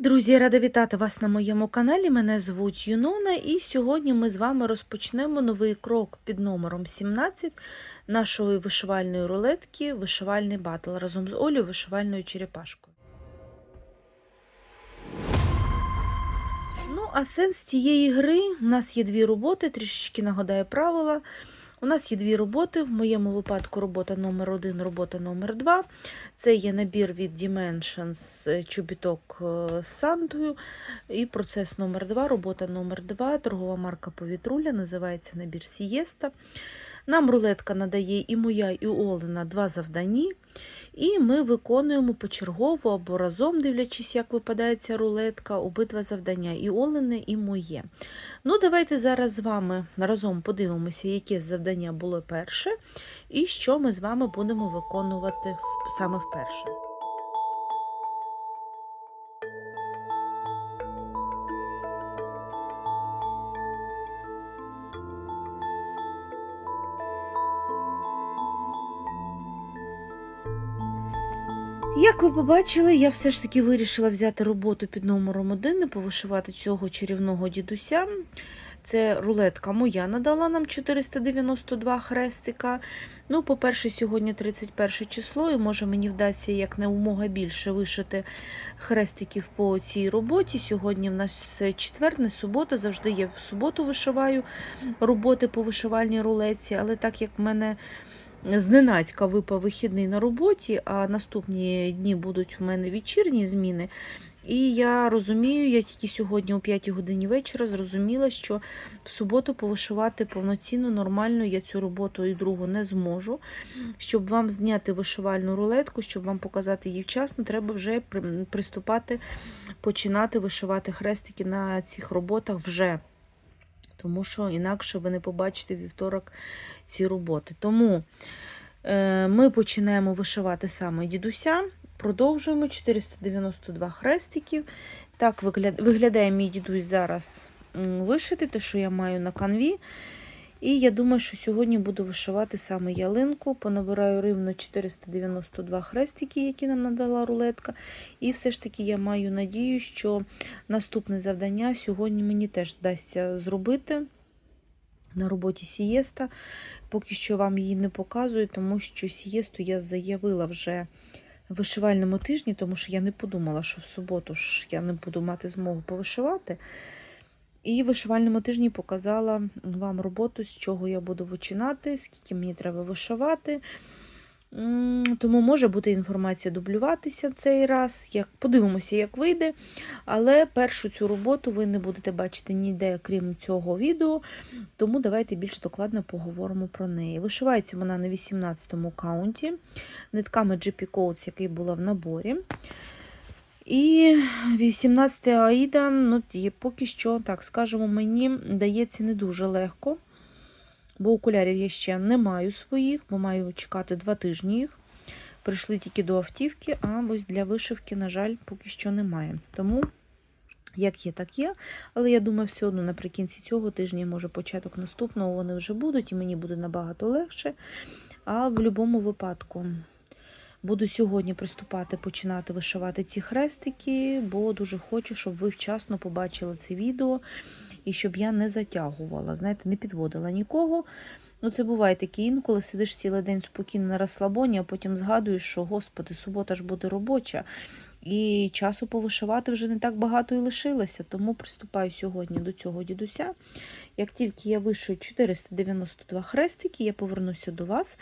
Друзі! Рада вітати вас на моєму каналі. Мене звуть Юнона, і сьогодні ми з вами розпочнемо новий крок під номером 17 нашої вишивальної рулетки Вишивальний батл разом з Олею вишивальною черепашкою. Ну, а сенс цієї гри у нас є дві роботи, трішечки нагадаю правила. У нас є дві роботи. В моєму випадку робота номер 1 робота номер 2 Це є набір від Dimensions е, чобіток е, з Сантою. І процес номер 2 робота номер 2 торгова марка Повітруля, називається набір Сієста. Нам рулетка надає і моя, і Олена два завдані. І ми виконуємо почергово або разом, дивлячись, як випадає ця рулетка, обидва завдання і Олене, і моє. Ну, давайте зараз з вами разом подивимося, яке завдання було перше, і що ми з вами будемо виконувати саме вперше. Як ви побачили, я все ж таки вирішила взяти роботу під номером 1 і повишивати цього чарівного дідуся. Це рулетка моя надала нам 492 хрестика. Ну, по-перше, сьогодні 31 число, і може мені вдасться як неумога більше вишити хрестиків по цій роботі. Сьогодні в нас четвер, не субота, завжди я в суботу вишиваю роботи по вишивальній рулетці, але так як в мене зненацька випав вихідний на роботі, а наступні дні будуть в мене вечірні зміни. І я розумію, я тільки сьогодні о 5 годині вечора зрозуміла, що в суботу повишивати повноцінно, нормально я цю роботу і другу не зможу. Щоб вам зняти вишивальну рулетку, щоб вам показати її вчасно, треба вже приступати, починати вишивати хрестики на цих роботах вже. Тому що інакше ви не побачите вівторок ці роботи. Тому е, ми починаємо вишивати саме дідуся. Продовжуємо 492 хрестиків. Так виглядає мій дідусь зараз вишити, те, що я маю на канві. І я думаю, що сьогодні буду вишивати саме ялинку. Понабираю рівно 492 хрестики, які нам надала рулетка. І все ж таки я маю надію, що наступне завдання сьогодні мені теж вдасться зробити на роботі Сієста. Поки що вам її не показую, тому що Сієсту я заявила вже вишивальному тижні, тому що я не подумала, що в суботу ж я не буду мати змогу повишивати. І в вишивальному тижні показала вам роботу, з чого я буду починати, скільки мені треба вишивати. Тому може бути інформація дублюватися цей раз. Як, подивимося, як вийде. Але першу цю роботу ви не будете бачити ніде, крім цього відео. Тому давайте більш докладно поговоримо про неї. Вишивається вона на 18-му каунті нитками GP Coats, який була в наборі. І 18 Аїда, ну, поки що, так скажемо, мені дається не дуже легко, бо окулярів я ще не маю своїх, бо маю чекати два тижні їх. Прийшли тільки до автівки, а ось для вишивки, на жаль, поки що немає. Тому, як є, так є. Але я думаю, все одно наприкінці цього тижня, може, початок наступного вони вже будуть, і мені буде набагато легше. А в будь-якому випадку буду сьогодні приступати, починати вишивати ці хрестики, бо дуже хочу, щоб ви вчасно побачили це відео і щоб я не затягувала, знаєте, не підводила нікого. Ну, це буває таке інколи сидиш цілий день спокійно на розслабоні, а потім згадуєш, що господи, субота ж буде робоча. І часу повишивати вже не так багато і лишилося, тому приступаю сьогодні до цього дідуся. Як тільки я вишию 492 хрестики, я повернуся до вас,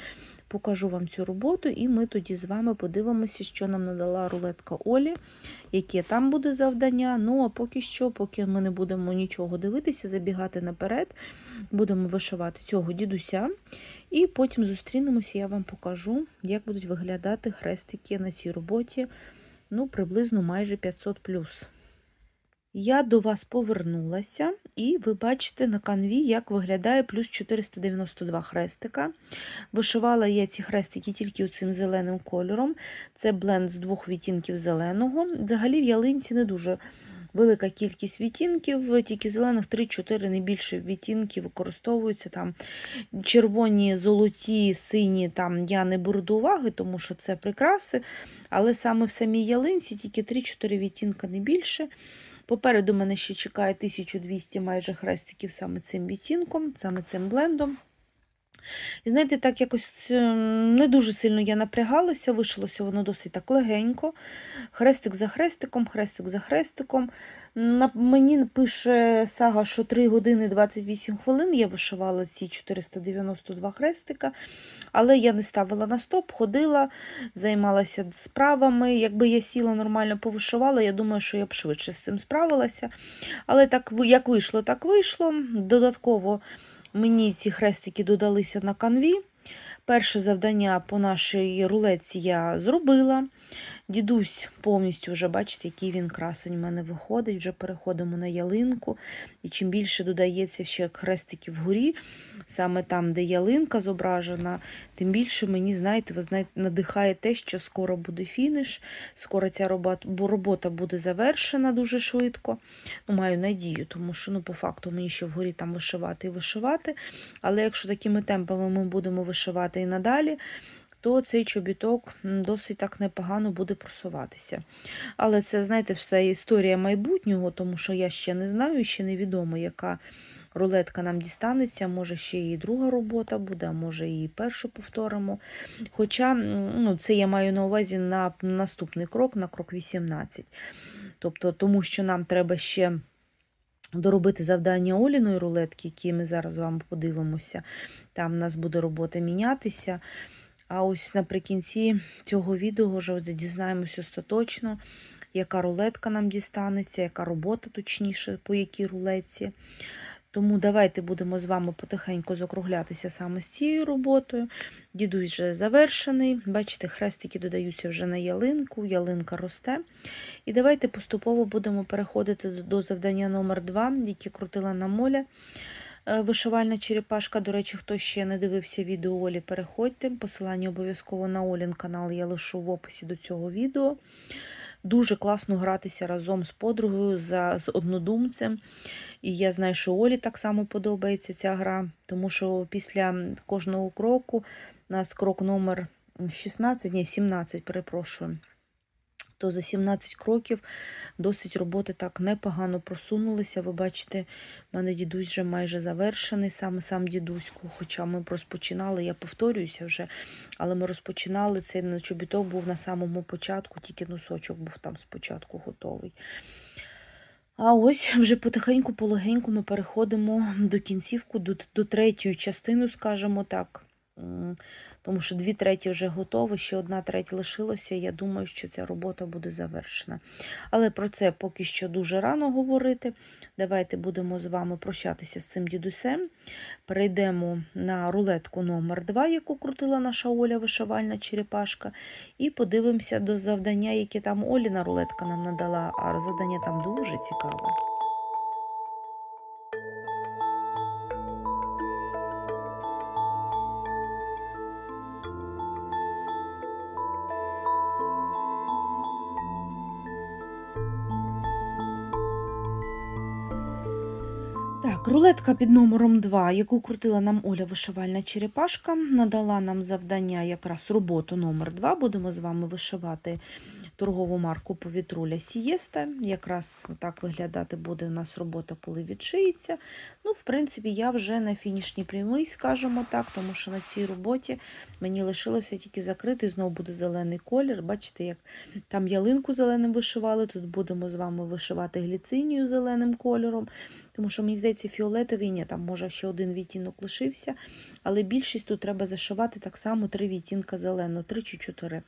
покажу вам цю роботу, і ми тоді з вами подивимося, що нам надала рулетка Олі, яке там буде завдання. Ну, а поки що, поки ми не будемо нічого дивитися, забігати наперед, будемо вишивати цього дідуся. І потім зустрінемося, я вам покажу, як будуть виглядати хрестики на цій роботі. Ну, приблизно майже 500 Я до вас повернулася, і ви бачите на канві, як виглядає плюс 492 хрестика. Вишивала я ці хрестики тільки цим зеленим кольором. Це бленд з двох відтінків зеленого. Взагалі в ялинці не дуже велика кількість відтінків, тільки зелених 3-4 не більше відтінків використовуються. Там червоні, золоті, сині там я не беру до уваги, тому що це прикраси. Але саме в самій ялинці тільки 3-4 відтінка не більше. Попереду мене ще чекає 1200 майже хрестиків саме цим відтінком, саме цим блендом. І знаєте, так якось ем, не дуже сильно я напрягалася, вийшлося воно досить так легенько. Хрестик за хрестиком, хрестик за хрестиком. На, мені пише сага, що 3 години 28 хвилин я вишивала ці 492 хрестика, але я не ставила на стоп, ходила, займалася справами. Якби я сіла нормально повишивала, я думаю, що я б швидше з цим справилася. Але так як вийшло, так вийшло. Додатково мені ці хрестики додалися на канві. Перше завдання по нашій рулетці я зробила. Дідусь повністю вже, бачите, який він красень в мене виходить. Вже переходимо на ялинку. І чим більше додається ще хрестиків вгорі, саме там, де ялинка зображена, тим більше мені, знаєте, ви знаєте, надихає те, що скоро буде фініш, скоро ця робота буде завершена дуже швидко. Ну, маю надію, тому що ну, по факту мені ще вгорі там вишивати і вишивати. Але якщо такими темпами ми будемо вишивати і надалі, то цей чобіток досить так непогано буде просуватися. Але це, знаєте, все історія майбутнього, тому що я ще не знаю, ще невідомо, яка рулетка нам дістанеться. Може, ще і друга робота буде, а може і першу повторимо. Хоча ну, це я маю на увазі на наступний крок, на крок 18. Тобто, тому що нам треба ще доробити завдання Оліної рулетки, які ми зараз з подивимося. Там в нас буде робота мінятися. А ось наприкінці цього відео вже дізнаємося остаточно, яка рулетка нам дістанеться, яка робота, точніше, по якій рулетці. Тому давайте будемо з вами потихеньку закруглятися саме з цією роботою. Дідусь вже завершений. Бачите, хрестики додаються вже на ялинку, ялинка росте. І давайте поступово будемо переходити до завдання номер 2 яке крутила на моля. Е, Вишивальна черепашка. До речі, хто ще не дивився відео Олі, переходьте. Посилання обов'язково на Олін канал я лишу в описі до цього відео. Дуже класно гратися разом з подругою, за, з однодумцем. І я знаю, що Олі так само подобається ця гра, тому що після кожного кроку у нас крок номер 16, ні, 17, перепрошую. То за 17 кроків досить роботи так непогано просунулися. Ви бачите, в мене дідусь вже майже завершений, саме сам дідуську. Хоча ми розпочинали, я повторююся вже, але ми розпочинали цей чобіток був на самому початку, тільки носочок був там спочатку готовий. А ось вже потихеньку, полегеньку ми переходимо до кінцівку, до, до третьої частини, скажімо так. Тому що дві треті вже готові, ще одна треть лишилося. Я думаю, що ця робота буде завершена. Але про це поки що дуже рано говорити. Давайте будемо з вами прощатися з цим дідусем. Перейдемо на рулетку номер 2 яку крутила наша Оля вишивальна черепашка. І подивимося до завдання, яке там Оліна рулетка нам надала. А завдання там дуже цікаве. Рулетка під номером 2, яку крутила нам Оля вишивальна черепашка, надала нам завдання якраз роботу номер 2. Будемо з вами вишивати торгову марку повітруля Сієста. Якраз так виглядати буде у нас робота, коли відшиється. Ну, в принципі, я вже на фінішній прямій, скажімо так, тому що на цій роботі мені лишилося тільки закрити. Знову буде зелений колір. Бачите, як там ялинку зеленим вишивали. Тут будемо з вами вишивати гліцинію зеленим кольором. Тому що, мені здається, фіолетовий там може ще один відтінок лишився, але більшість тут треба зашивати так само три відтінка зеленого, три чи чотири.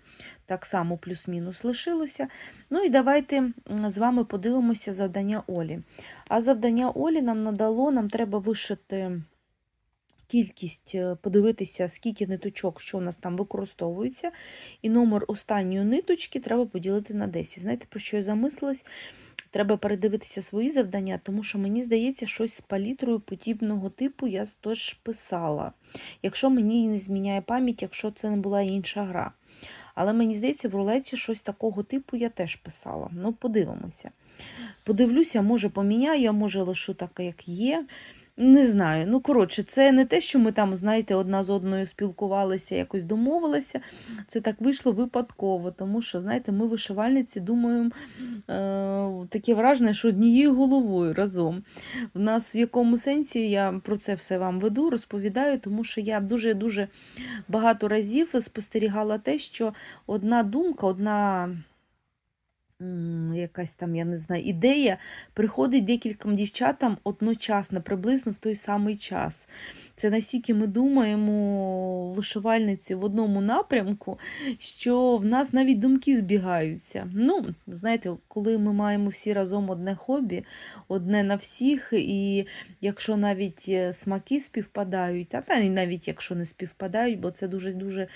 Так само плюс-мінус лишилося. Ну і давайте з вами подивимося завдання Олі. А завдання Олі нам надало, нам треба вишити кількість, е, подивитися, скільки ниточок, що у нас там використовується, і номер останньої ниточки треба поділити на 10. Знаєте, про що я замислилась? Треба передивитися свої завдання, тому що мені здається, щось з палітрою подібного типу я теж писала. Якщо мені не зміняє пам'ять, якщо це не була інша гра. Але мені здається, в рулеті щось такого типу я теж писала. Ну, подивимося. Подивлюся, може поміняю, а може лишу так, як є. Не знаю. Ну, коротше, це не те, що ми там, знаєте, одна з одною спілкувалися, якось домовилися. Це так вийшло випадково, тому що, знаєте, ми вишивальниці думаємо е, таке враження, що однією головою разом. В нас в якому сенсі я про це все вам веду, розповідаю, тому що я дуже-дуже багато разів спостерігала те, що одна думка, одна якась там, я не знаю, ідея приходить декільком дівчатам одночасно, приблизно в той самий час. Це настільки ми думаємо, вишивальниці в одному напрямку, що в нас навіть думки збігаються. Ну, знаєте, коли ми маємо всі разом одне хобі, одне на всіх, і якщо навіть е, смаки співпадають, а та навіть якщо не співпадають, бо це дуже-дуже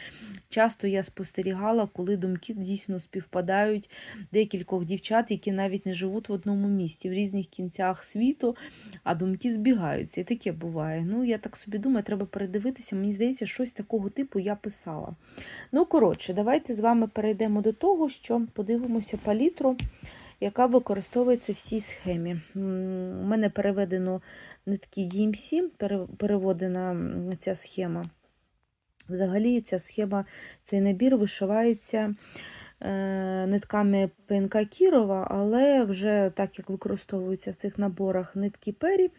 часто я спостерігала, коли думки дійсно співпадають декількох дівчат, які навіть не живуть в одному місті, в різних кінцях світу, а думки збігаються. І таке буває. Ну, я так собі думаю, треба передивитися. Мені здається, щось такого типу я писала. Ну, коротше, давайте з вами перейдемо до того, що подивимося палітру, яка використовується в цій схемі. У мене переведено нитки DMC, пере- переводена ця схема. Взагалі, ця схема, цей набір вишивається е, нитками ПНК Кірова, але вже так як використовуються в цих наборах нитки пері,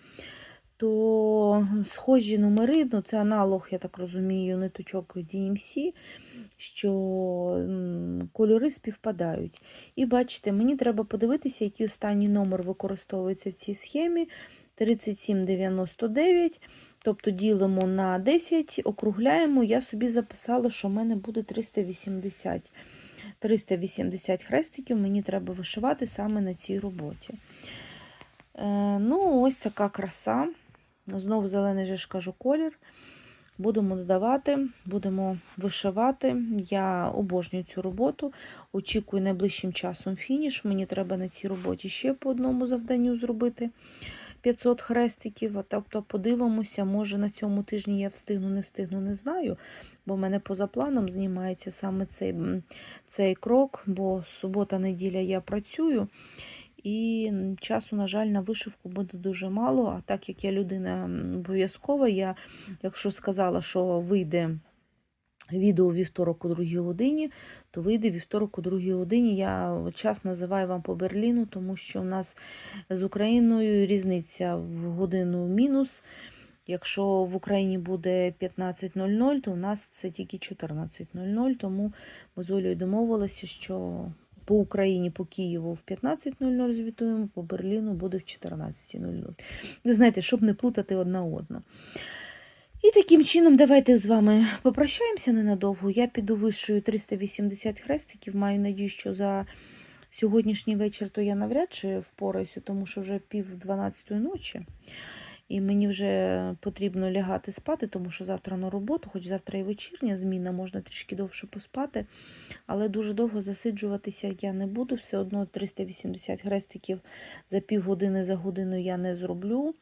то схожі номери, ну це аналог, я так розумію, ниточок DMC, що кольори співпадають. І бачите, мені треба подивитися, який останній номер використовується в цій схемі. 3799. Тобто ділимо на 10, округляємо. Я собі записала, що в мене буде 380. 380 хрестиків мені треба вишивати саме на цій роботі. Е, ну, ось така краса. Знову зелений же ж кажу колір. Будемо додавати, будемо вишивати. Я обожнюю цю роботу. Очікую найближчим часом фініш. Мені треба на цій роботі ще по одному завданню зробити 500 хрестиків. Тобто подивимося, може на цьому тижні я встигну, не встигну, не знаю. Бо в мене поза планом знімається саме цей, цей крок, бо субота-неділя я працюю. І часу, на жаль, на вишивку буде дуже мало. А так як я людина обов'язкова, я, якщо сказала, що вийде відео вівторок у другій годині, то вийде вівторок у другій годині. Я час називаю вам по Берліну, тому що у нас з Україною різниця в годину мінус. Якщо в Україні буде 15.00, то у нас це тільки 14.00, тому ми з Олею домовилися, що по Україні, по Києву в 15.00 звітуємо, по Берліну буде в 14.00. Ви знаєте, щоб не плутати одна одну. І таким чином, давайте з вами попрощаємося ненадовго. Я піду вишию 380 хрестиків. Маю надію, що за сьогоднішній вечір то я навряд чи впораюся, тому що вже пів 12 ночі. І мені вже потрібно лягати спати, тому що завтра на роботу, хоч завтра і вечірня зміна, можна трішки довше поспати. Але дуже довго засиджуватися я не буду. Все одно 380 хрестиків за півгодини, за годину я не зроблю.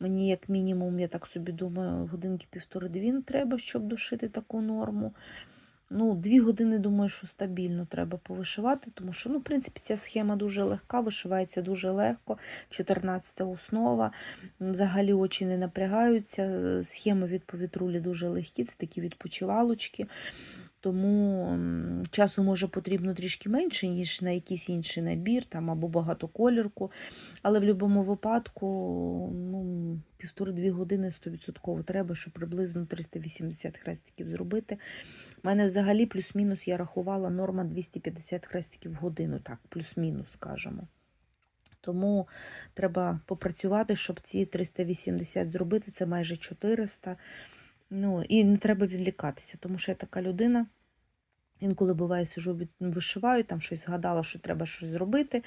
Мені, як мінімум, я так собі думаю, годинки півтори-дві треба, щоб дошити таку норму. Ну, дві години, думаю, що стабільно треба повишивати, тому що, ну, в принципі, ця схема дуже легка, вишивається дуже легко. 14 основа. Взагалі очі не напрягаються. Схеми від повітрулі дуже легкі, це такі відпочивалочки. Тому часу може потрібно трішки менше, ніж на якийсь інший набір там, або багатоколірку. Але в будь-якому випадку ну, півтори-дві години 100% треба, щоб приблизно 380 хрестиків зробити. У мене взагалі плюс-мінус я рахувала норма 250 хрестиків в годину, так, плюс-мінус, скажемо. Тому треба попрацювати, щоб ці 380 зробити, це майже 400. Ну, і не треба відлікатися, тому що я така людина. Інколи буває, сижу, вишиваю, там щось згадала, що треба щось зробити.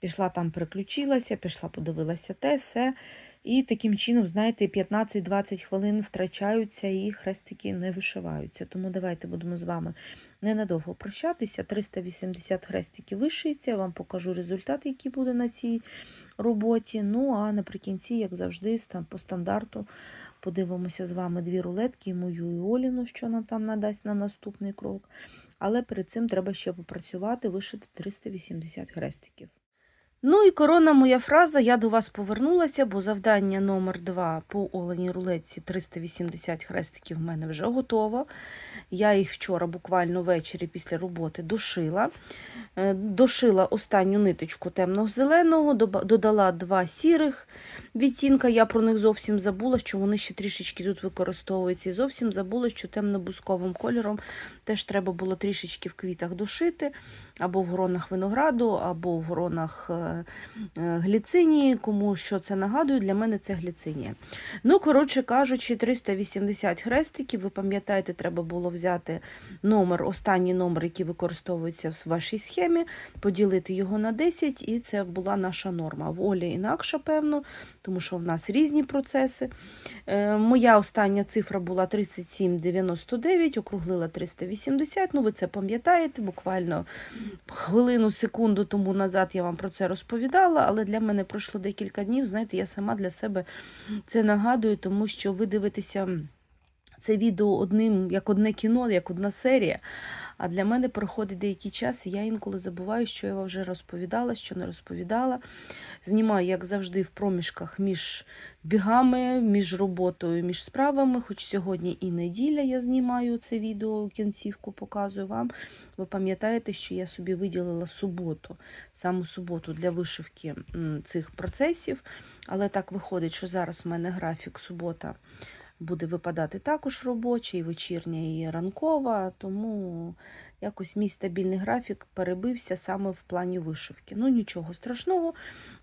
Пішла там, переключилася, пішла, подивилася те, все. І таким чином, знаєте, 15-20 хвилин втрачаються і хрестики не вишиваються. Тому давайте будемо з вами ненадовго прощатися. 380 хрестиків вишиється, я вам покажу результат, який буде на цій роботі. Ну, а наприкінці, як завжди, по стандарту подивимося з вами дві рулетки, мою і Оліну, що нам там надасть на наступний крок. Але перед цим треба ще попрацювати, вишити 380 хрестиків. Ну і корона моя фраза. Я до вас повернулася, бо завдання номер 2 по оленій рулетці 380 хрестиків в мене вже готово. Я їх вчора буквально ввечері після роботи дошила. Е, Дошила останню ниточку темно-зеленого, додала два сірих відтінка. Я про них зовсім забула, що вони ще трішечки тут використовуються. І зовсім забула, що темно-бусковим кольором теж треба було трішечки в квітах дошити, або в гронах винограду, або в гронах е, е, гліцинії. Кому що це нагадує, для мене це гліцинія. Ну, коротше кажучи, 380 хрестиків. Ви пам'ятаєте, треба було взяти номер, останній номер, який використовується в вашій схемі, поділити його на 10, і це була наша норма. В Олі інакша, певно, тому що в нас різні процеси. Е, Моя остання цифра була 37,99, округлила 380. Ну, ви це пам'ятаєте, буквально хвилину, секунду тому назад я вам про це розповідала, але для мене пройшло декілька днів. Знаєте, я сама для себе це нагадую, тому що ви дивитеся це відео одним, як одне кіно, як одна серія. А для мене проходить деякий час, і я інколи забуваю, що я вам вже розповідала, що не розповідала. Знімаю, як завжди, в проміжках між бігами, між роботою, між справами. Хоч сьогодні і неділя я знімаю це відео, кінцівку показую вам. Ви пам'ятаєте, що я собі виділила суботу, саму суботу для вишивки цих процесів. Але так виходить, що зараз в мене графік субота буде випадати також робочий, і вечірня і ранкова, тому якось мій стабільний графік перебився саме в плані вишивки. Ну нічого страшного,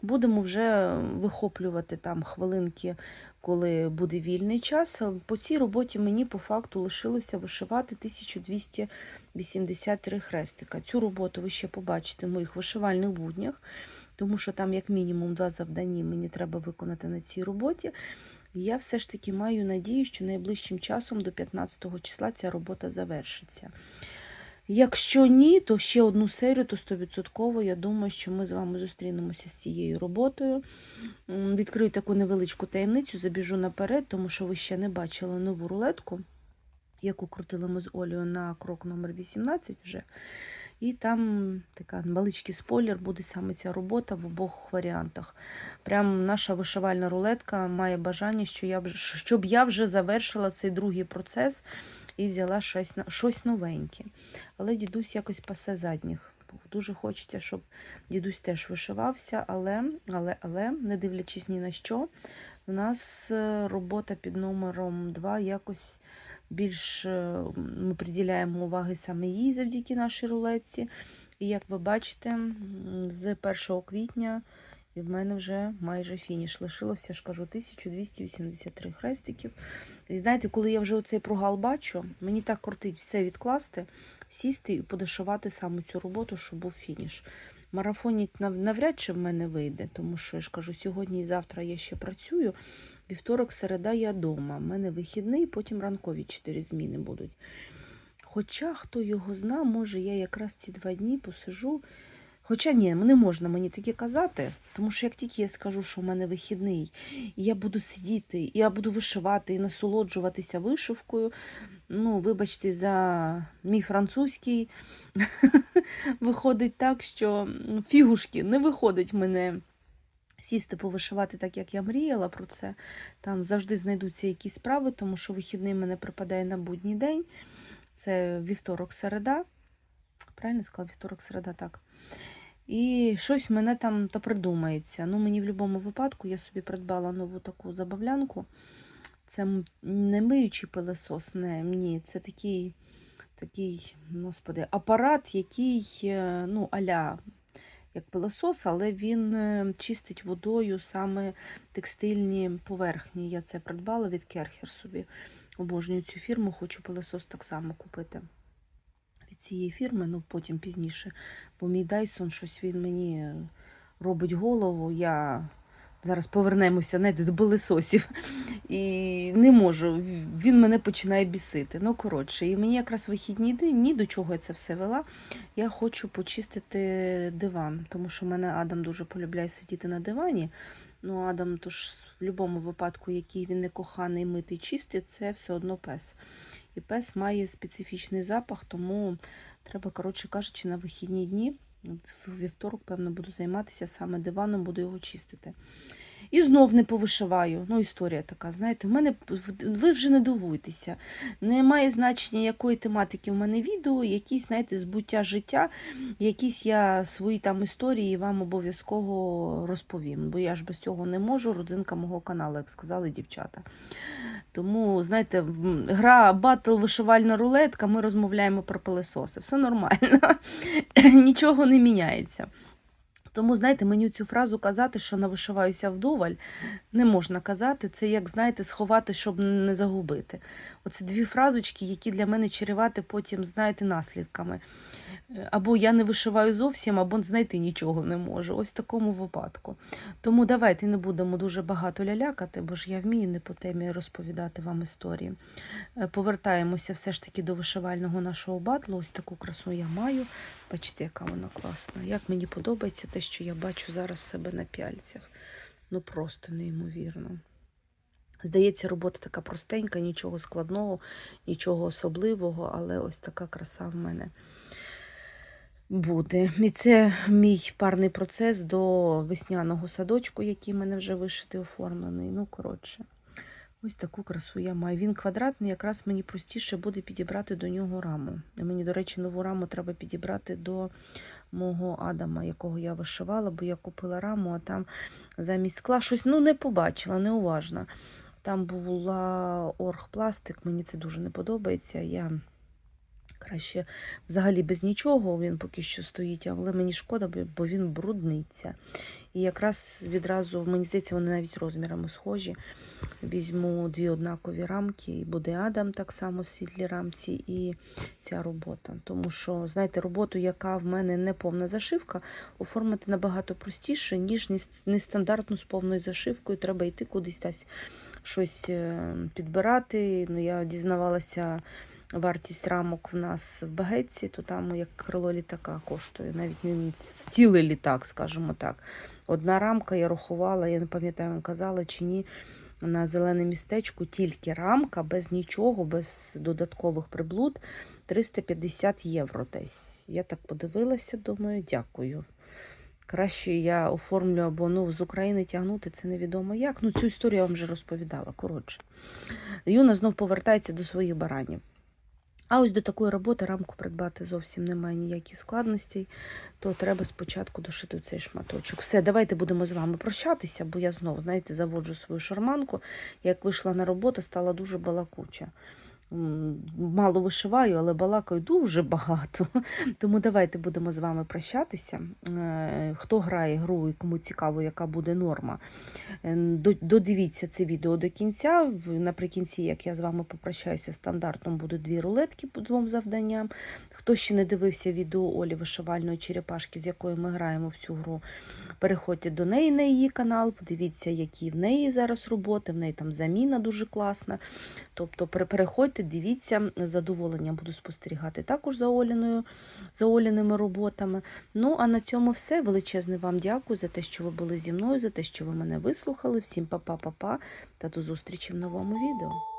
будемо вже вихоплювати там хвилинки, коли буде вільний час. По цій роботі мені по факту лишилося вишивати 1283 хрестика. Цю роботу ви ще побачите в моїх вишивальних буднях, тому що там як мінімум два завдання мені треба виконати на цій роботі. І я все ж таки маю надію, що найближчим часом до 15 числа ця робота завершиться. Якщо ні, то ще одну серію, то 100% я думаю, що ми з вами зустрінемося з цією роботою. Відкрию таку невеличку таємницю, забіжу наперед, тому що ви ще не бачили нову рулетку, яку крутили ми з Олею на крок номер 18 вже. І там така невеличкий спойлер, буде саме ця робота в обох варіантах. Прям наша вишивальна рулетка має бажання, що я, щоб я вже завершила цей другий процес і взяла щось, щось новеньке. Але дідусь якось пасе задніх. Дуже хочеться, щоб дідусь теж вишивався, але, але, але, не дивлячись ні на що, у нас е, робота під номером 2 якось більш е, ми приділяємо уваги саме їй завдяки нашій рулетці. І як ви бачите, з 1 квітня і в мене вже майже фініш. Лишилося, ж кажу, 1283 хрестиків. І знаєте, коли я вже оцей прогал бачу, мені так кортить все відкласти, сісти і подешивати саме цю роботу, щоб був фініш. Марафоніть навряд чи в мене вийде, тому що я ж кажу, сьогодні і завтра я ще працюю. Вівторок, середа я вдома. У мене вихідний, потім ранкові чотири зміни будуть. Хоча, хто його зна, може я якраз ці два дні посижу. Хоча ні, не можна мені таке казати, тому що як тільки я скажу, що в мене вихідний, і я буду сидіти, і я буду вишивати і насолоджуватися вишивкою. Ну, вибачте, за мій французький виходить так, що фігушки не виходить мене сісти повишивати так, як я мріяла про це. Там завжди знайдуться якісь справи, тому що вихідний мене припадає на будній день. Це вівторок, середа. Правильно сказала, вівторок, середа, так. І щось мене там та придумається. Ну, мені в будь-якому випадку я собі придбала нову таку забавлянку. Це не миючий пилесос, не, ні, це такий, такий, господи, апарат, який, е, ну, аля, як пилосос, але він е, чистить водою саме текстильні поверхні. Я це придбала від Керхер собі. Обожнюю цю фірму, хочу пилосос так само купити від цієї фірми, ну потім пізніше. Бо мій Dyson щось він мені е, робить голову. Я зараз повернемося знаєте, до пилососів. І не можу. Він мене починає бісити. Ну, коротше, і мені якраз вихідні день, ні до чого я це все вела. Я хочу почистити диван, тому що в мене Адам дуже полюбляє сидіти на дивані. Ну, Адам, то ж в будь-якому випадку, який він не коханий, митий, чистий, це все одно пес. І пес має специфічний запах, тому треба, коротше кажучи, на вихідні дні вівторок, певно, буду займатися саме диваном, буду його чистити. І знов не повишиваю. Ну, історія така, знаєте, в мене ви вже не дивуйтеся. Немає значення, якої тематики в мене відео, якісь, знаєте, збуття життя, якісь я свої там історії вам обов'язково розповім. Бо я ж без цього не можу, родзинка мого каналу, як сказали дівчата. Тому, знаєте, гра батл вишивальна рулетка, ми розмовляємо про пилесоси. Все нормально, нічого не міняється. Тому, знаєте, мені цю фразу казати, що навишиваюся вдоволь, не можна казати. Це як, знаєте, сховати, щоб не загубити. Оце дві фразочки, які для мене чарівати потім, знаєте, наслідками. Або я не вишиваю зовсім, або знайти нічого не можу. Ось в такому випадку. Тому давайте не будемо дуже багато лялякати, бо ж я вмію не по темі розповідати вам історії. Е, Повертаємося все ж таки до вишивального нашого батлу. Ось таку красу я маю. Бачите, яка вона класна. Як мені подобається те, що я бачу зараз себе на пяльцях. Ну просто неймовірно. Здається, робота така простенька, нічого складного, нічого особливого, але ось така краса в мене буде. І це мій парний процес до весняного садочку, який в мене вже вишитий, оформлений. Ну, коротше, ось таку красу я маю. Він квадратний, якраз мені простіше буде підібрати до нього раму. Мені, до речі, нову раму треба підібрати до мого Адама, якого я вишивала, бо я купила раму, а там замість скла щось ну, не побачила, неуважно. Там була оргпластик, мені це дуже не подобається. Я краще взагалі без нічого він поки що стоїть, але мені шкода, бо- він брудниться. І якраз відразу, мені здається, вони навіть розмірами схожі. Візьму дві однакові рамки, і буде Адам так само в світлій рамці, і ця робота. Тому що, знаєте, роботу, яка в мене не повна зашивка, оформити набагато простіше, ніж нестандартну з повною зашивкою. Треба йти кудись щось е, підбирати. Ну, я дізнавалася вартість рамок в нас в багетці, то там як крило літака коштує. Навіть не цілий літак, скажімо так. Одна рамка я рахувала, я не пам'ятаю, вам казала чи ні. На зелене містечку тільки рамка, без нічого, без додаткових приблуд 350 євро десь. Я так подивилася, думаю, дякую. Краще я оформлю або ну, з України тягнути, це невідомо як. Ну, цю історію я вам вже розповідала. Коротше. Юна знов повертається до своїх баранів. А ось до такої роботи рамку придбати зовсім немає ніяких складностей, то треба спочатку дошити цей шматочок. Все, давайте будемо з вами прощатися, бо я знову, знаєте, заводжу свою шарманку. Як вийшла на роботу, стала дуже балакуча. Мало вишиваю, але балакаю дуже багато. Тому давайте будемо з вами прощатися. Е, Хто грає гру і кому цікаво, яка буде норма, е, додивіться це відео до кінця. Наприкінці, як я з вами попрощаюся, стандартом будуть дві рулетки по двом завданням. Хто ще не дивився відео Олі вишивальної черепашки, з якою ми граємо в цю гру, переходьте до неї на її канал, подивіться, які в неї зараз роботи. В неї там заміна дуже класна. Тобто переходьте, дивіться, з задоволенням буду спостерігати також за Оліною, за Оліними роботами. Ну, а на цьому все. Величезне вам дякую за те, що ви були зі мною, за те, що ви мене вислухали. Всім па-па-па-па та до зустрічі в новому відео.